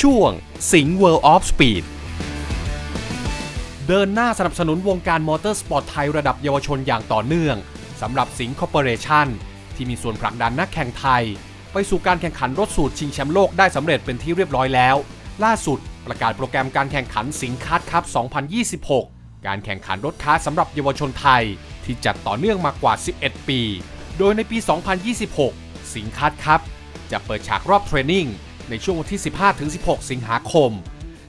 ช่วงสิง World of Speed เดินหน้าสนับสนุนวงการมอเตอร์สปอร์ตไทยระดับเยาวชนอย่างต่อเนื่องสำหรับสิงคอร์ปอเรชั่นที่มีส่วนผลักดันนักแข่งไทย ไปสู่การแข่งขันรถสูตรชิงแชมป์โลกได้สำเร็จเป็นที่เรียบร้อยแล้ว ล่าสุดประกาศโปรแกรมการแข่งขันสิงคัสครับ2026 การแข่งขันรถคาสำหรับเยาวชนไทย ที่จัดต่อเนื่องมากว่า 11 ปี โดยในปี 2026 สิงคัสครับจะเปิดฉากรอบเทรนนิ่ง ในช่วงวันที่ 15-16 สิงหาคม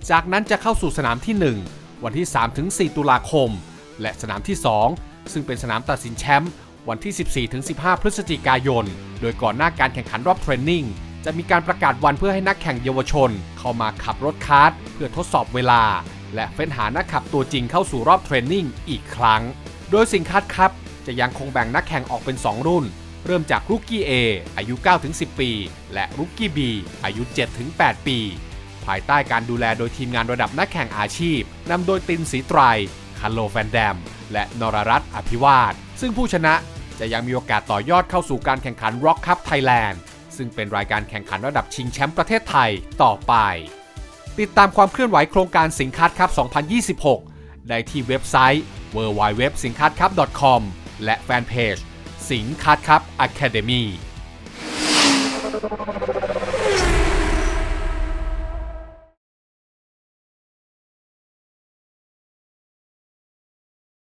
จากนั้นจะเข้าสู่สนามที่ 1 วันที่ 3-4 ตุลาคม และสนามที่ 2 ซึ่งเป็นสนามตัดสินแชมป์วันที่ 14-15 พฤศจิกายน โดยก่อนหน้าการแข่งขันรอบเทรนนิ่งจะมีการประกาศวันเพื่อให้นักแข่งเยาวชน เข้ามาขับรถคาร์ทเพื่อทดสอบเวลา และเฟ้นหานักขับตัวจริงเข้าสู่รอบเทรนนิ่งอีกครั้ง โดยสิงคัสครับจะยังคงแบ่งนักแข่งออกเป็น 2 รุ่น เริ่มจากรุกกี้ A อายุ 9-10 ปี และรุกกี้ B อายุ 7-8 ปี ภายใต้การดูแลโดยทีมงานระดับนักแข่งอาชีพนำโดยตินสีไตรคาร์โลแฟนแดม และนรรัตน์อภิวาท ซึ่งผู้ชนะจะยังมีโอกาสต่อยอดเข้าสู่การแข่งขัน Rock Cup Thailand ซึ่งเป็นรายการแข่งขันระดับชิงแชมป์ประเทศไทยต่อไป ติดตามความเคลื่อนไหวโครงการสิงคัสครับ 2026 ได้ที่เว็บไซต์ www สิงคัสครับ .com และแฟนเพจ สิงคัสครับ Academy